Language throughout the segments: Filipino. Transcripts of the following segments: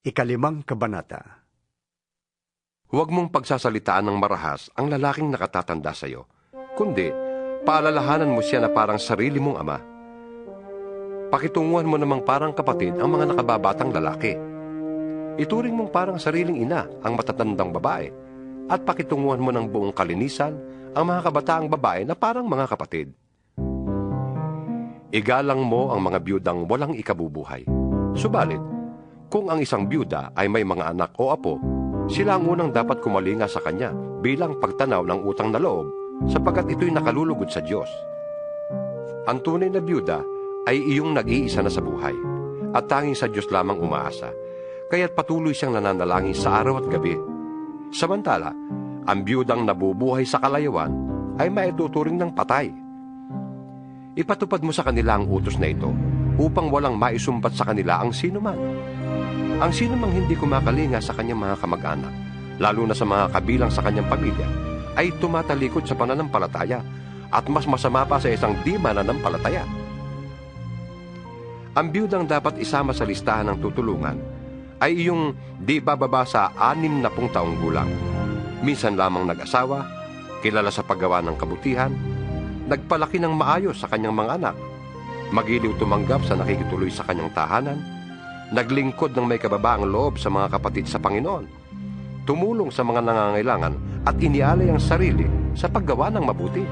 Ikalimang Kabanata Huwag mong pagsasalitaan ng marahas ang lalaking nakatatanda sa iyo, kundi paalalahanan mo siya na parang sarili mong ama. Pakitunguhan mo namang parang kapatid ang mga nakababatang lalaki. Ituring mong parang sariling ina ang matatandang babae at pakitunguhan mo ng buong kalinisan ang mga kabataang babae na parang mga kapatid. Igalang mo ang mga biyudang walang ikabubuhay. Subalit, kung ang isang byuda ay may mga anak o apo, sila ang unang dapat kumalinga sa kanya bilang pagtanaw ng utang na loob sapagkat ito'y nakalulugod sa Diyos. Ang tunay na byuda ay iyong nag-iisa na sa buhay at tanging sa Diyos lamang umaasa, kaya't patuloy siyang nananalangin sa araw at gabi. Samantala, ang byudang nabubuhay sa kalayawan ay maituturing ng patay. Ipatupad mo sa kanila ang utos na ito upang walang maisumbat sa kanila ang sinuman. Ang sino mang hindi kumakalinga sa kanyang mga kamag-anak, lalo na sa mga kabilang sa kanyang pamilya, ay tumatalikod sa pananampalataya at mas masama pa sa isang di mananampalataya. Ang biyudang dapat isama sa listahan ng tutulungan ay iyong di bababa sa anim na pung taong gulang. Minsan lamang nag-asawa, kilala sa paggawa ng kabutihan, nagpalaki ng maayos sa kanyang mga anak, magiliw tumanggap sa nakikituloy sa kanyang tahanan, naglingkod ng may kababaang loob sa mga kapatid sa Panginoon, tumulong sa mga nangangailangan at inialay ang sarili sa paggawa ng mabuti.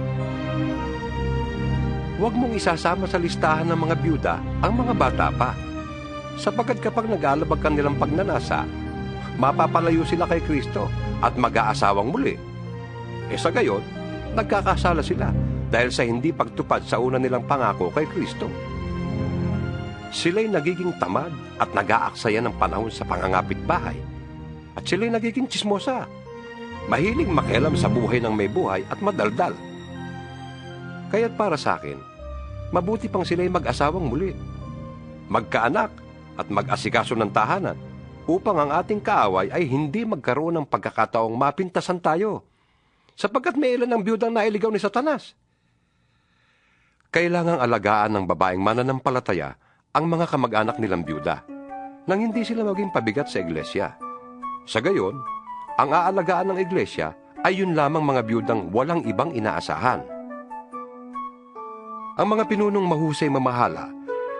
Huwag mong isasama sa listahan ng mga byuda ang mga bata pa. Sapagkat kapag nag-alabag ka nilang pagnanasa, mapapalayo sila kay Kristo at mag-aasawang muli. E sa gayon, nagkakasala sila dahil sa hindi pagtupad sa una nilang pangako kay Kristo. Sila'y nagiging tamad at nag-aaksaya ng panahon sa pangangapit bahay. At sila'y nagiging chismosa. Mahiling makialam sa buhay ng may buhay at madaldal. Kaya't para sa akin, mabuti pang sila'y mag-asawang muli. Magkaanak at mag-asikaso ng tahanan upang ang ating kaaway ay hindi magkaroon ng pagkakataong mapintasan tayo sapagkat may ilan ang biyudang nailigaw ni Satanas. Kailangang alagaan ng babaeng mananampalataya ang mga kamag-anak nilang byuda nang hindi sila maging pabigat sa iglesia. Sa gayon, ang aalagaan ng iglesia ay yun lamang mga byudang walang ibang inaasahan. Ang mga pinunong mahusay mamahala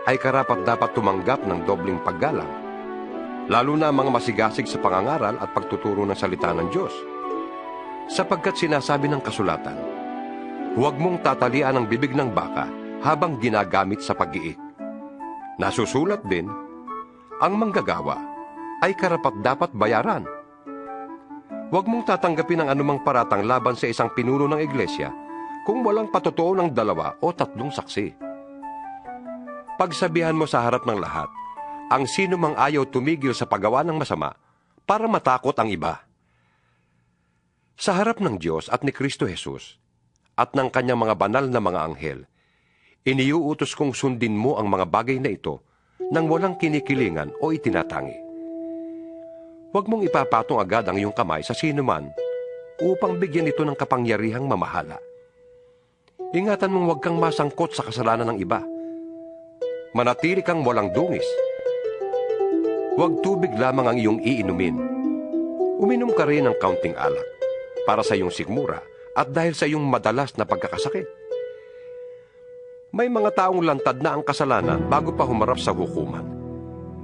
ay karapat dapat tumanggap ng dobling paggalang, lalo na ang mga masigasig sa pangangaral at pagtuturo ng salita ng Diyos. Sapagkat sinasabi ng kasulatan, huwag mong tatalian ang bibig ng baka habang ginagamit sa pag-iik. Nasusulat din, ang manggagawa ay karapat dapat bayaran. Huwag mong tatanggapin ang anumang paratang laban sa isang pinuno ng iglesia kung walang patotoo ng dalawa o tatlong saksi. Pagsabihan mo sa harap ng lahat, ang sino mang ayaw tumigil sa paggawa ng masama para matakot ang iba. Sa harap ng Diyos at ni Kristo Jesus at ng kanyang mga banal na mga anghel, iniuutos kong sundin mo ang mga bagay na ito nang walang kinikilingan o itinatangi. Huwag mong ipapatong agad ang iyong kamay sa sino man upang bigyan ito ng kapangyarihang mamahala. Ingatan mong huwag kang masangkot sa kasalanan ng iba. Manatili kang walang dungis. Huwag tubig lamang ang iyong iinumin. Uminom ka rin ng kaunting alak para sa iyong sigmura at dahil sa iyong madalas na pagkakasakit. May mga taong lantad na ang kasalanan bago pa humarap sa hukuman.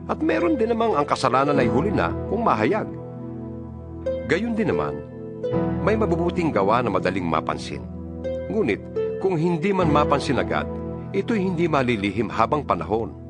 At meron din namang ang kasalanan ay huli na kung mahayag. Gayun din naman, may mabubuting gawa na madaling mapansin. Ngunit, kung hindi man mapansin agad, ito'y hindi malilihim habang panahon.